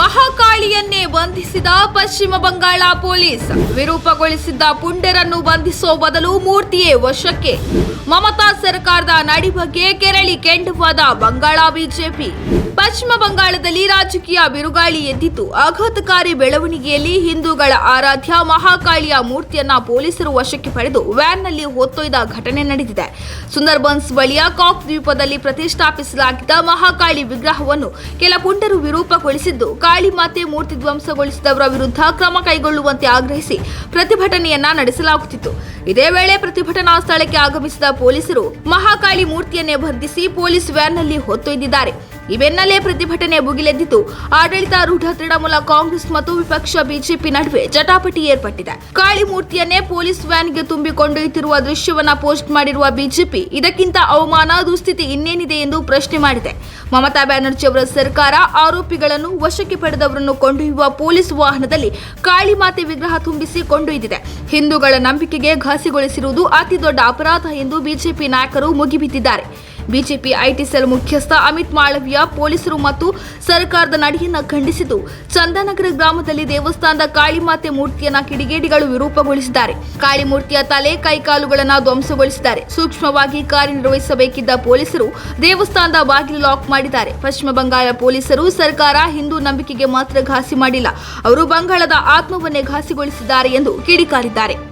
ಮಹಾಕಾಳಿಯನ್ನೇ ಬಂಧಿಸಿದ ಪಶ್ಚಿಮ ಬಂಗಾಳ ಪೊಲೀಸ್. ವಿರೂಪಗೊಳಿಸಿದ್ದ ಪುಂಡರನ್ನು ಬಂಧಿಸೋ ಬದಲು ಮೂರ್ತಿಯೇ ವಶಕ್ಕೆ. ಮಮತಾ ಸರ್ಕಾರದ ನಡಿ ಬಗ್ಗೆ ಕೆರಳಿ ಕೆಂಡವಾದ ಬಂಗಾಳ ಬಿಜೆಪಿ. ಪಶ್ಚಿಮ ಬಂಗಾಳದಲ್ಲಿ ರಾಜಕೀಯ ಬಿರುಗಾಳಿ ಎದ್ದಿತು ಆಘಾತಕಾರಿ ಬೆಳವಣಿಗೆಯಲ್ಲಿ ಹಿಂದೂಗಳ ಆರಾಧ್ಯ ಮಹಾಕಾಳಿಯ ಮೂರ್ತಿಯನ್ನ ಪೊಲೀಸರು ವಶಕ್ಕೆ ಪಡೆದು ವ್ಯಾನ್ನಲ್ಲಿ ಹೊತ್ತೊಯ್ದ ಘಟನೆ ನಡೆದಿದೆ. ಸುಂದರ್ಬನ್ಸ್ ಬಳಿಯ ಕಾಕ್ ದ್ವೀಪದಲ್ಲಿ ಪ್ರತಿಷ್ಠಾಪಿಸಲಾಗಿದ್ದ ಮಹಾಕಾಳಿ ವಿಗ್ರಹವನ್ನು ಕೆಲ ಪುಂಡರು ವಿರೂಪಗೊಳಿಸಿದ್ದು ಕಾಳಿ ಮಾತೆ ಮೂರ್ತಿ ಧ್ವಂಸಗೊಳಿಸಿದವರ ವಿರುದ್ಧ ಕ್ರಮ ಕೈಗೊಳ್ಳುವಂತೆ ಆಗ್ರಹಿಸಿ ಪ್ರತಿಭಟನೆಯನ್ನ ನಡೆಸಲಾಗುತ್ತಿತ್ತು. ಇದೇ ವೇಳೆ ಪ್ರತಿಭಟನಾ ಸ್ಥಳಕ್ಕೆ ಆಗಮಿಸಿದ ಪೊಲೀಸರು ಮಹಾಕಾಳಿ ಮೂರ್ತಿಯನ್ನೇ ಬಂಧಿಸಿ ಪೊಲೀಸ್ ವ್ಯಾನ್ನಲ್ಲಿ ಹೊತ್ತೊಯ್ದಿದ್ದಾರೆ. ಈ ಬೆನ್ನಲ್ಲೇ ಪ್ರತಿಭಟನೆ ಭುಗಿಲೆದ್ದಿದ್ದು ಆಡಳಿತಾರೂಢ ತೃಣಮೂಲ ಕಾಂಗ್ರೆಸ್ ಮತ್ತು ವಿಪಕ್ಷ ಬಿಜೆಪಿ ನಡುವೆ ಜಟಾಪಟಿ ಏರ್ಪಟ್ಟಿದೆ. ಕಾಳಿ ಮೂರ್ತಿಯನ್ನೇ ಪೊಲೀಸ್ ವ್ಯಾನ್ಗೆ ತುಂಬಿ ಕೊಂಡೊಯ್ಯುತ್ತಿರುವ ದೃಶ್ಯವನ್ನ ಪೋಸ್ಟ್ ಮಾಡಿರುವ ಬಿಜೆಪಿ, ಇದಕ್ಕಿಂತ ಅವಮಾನ, ದುಸ್ಥಿತಿ ಇನ್ನೇನಿದೆ ಎಂದು ಪ್ರಶ್ನೆ ಮಾಡಿದೆ. ಮಮತಾ ಬ್ಯಾನರ್ಜಿ ಅವರ ಸರ್ಕಾರ ಆರೋಪಿಗಳನ್ನು ವಶಕ್ಕೆ ಪಡೆದವರನ್ನು ಕೊಂಡೊಯ್ಯುವ ಪೊಲೀಸ್ ವಾಹನದಲ್ಲಿ ಕಾಳಿ ಮಾತೆ ವಿಗ್ರಹ ತುಂಬಿಸಿ ಕೊಂಡೊಯ್ದಿದೆ. ಹಿಂದೂಗಳ ನಂಬಿಕೆಗೆ ಘಾಸಿಗೊಳಿಸಿರುವುದು ಅತಿ ದೊಡ್ಡ ಅಪರಾಧ ಎಂದು ಬಿಜೆಪಿ ನಾಯಕರು ಮುಗಿಬಿದ್ದಿದ್ದಾರೆ. ಬಿಜೆಪಿ ಐಟಿ ಸೆಲ್ ಮುಖ್ಯಸ್ಥ ಅಮಿತ್ ಮಾಳವಿಯ ಪೊಲೀಸರು ಮತ್ತು ಸರ್ಕಾರದ ನಡೆಯನ್ನ ಖಂಡಿಸಿದ್ದು, ಚಂದನಗರ ಗ್ರಾಮದಲ್ಲಿ ದೇವಸ್ಥಾನದ ಕಾಳಿಮಾತೆ ಮೂರ್ತಿಯನ್ನ ಕಿಡಿಗೇಡಿಗಳು ವಿರೂಪಗೊಳಿಸಿದ್ದಾರೆ. ಕಾಳಿ ಮೂರ್ತಿಯ ತಲೆ, ಕೈಕಾಲುಗಳನ್ನು ಧ್ವಂಸಗೊಳಿಸಿದ್ದಾರೆ. ಸೂಕ್ಷ್ಮವಾಗಿ ಕಾರ್ಯನಿರ್ವಹಿಸಬೇಕಿದ್ದ ಪೊಲೀಸರು ದೇವಸ್ಥಾನದ ಬಾಗಿಲು ಲಾಕ್ ಮಾಡಿದ್ದಾರೆ. ಪಶ್ಚಿಮ ಬಂಗಾಳ ಪೊಲೀಸರು ಸರ್ಕಾರ ಹಿಂದೂ ನಂಬಿಕೆಗೆ ಮಾತ್ರ ಘಾಸಿ ಮಾಡಿಲ್ಲ. ಅವರು ಬಂಗಾಳದ ಆತ್ಮವನ್ನೇ ಘಾಸಿಗೊಳಿಸಿದ್ದಾರೆ ಎಂದು ಕಿಡಿಕಾರಿದ್ದಾರೆ.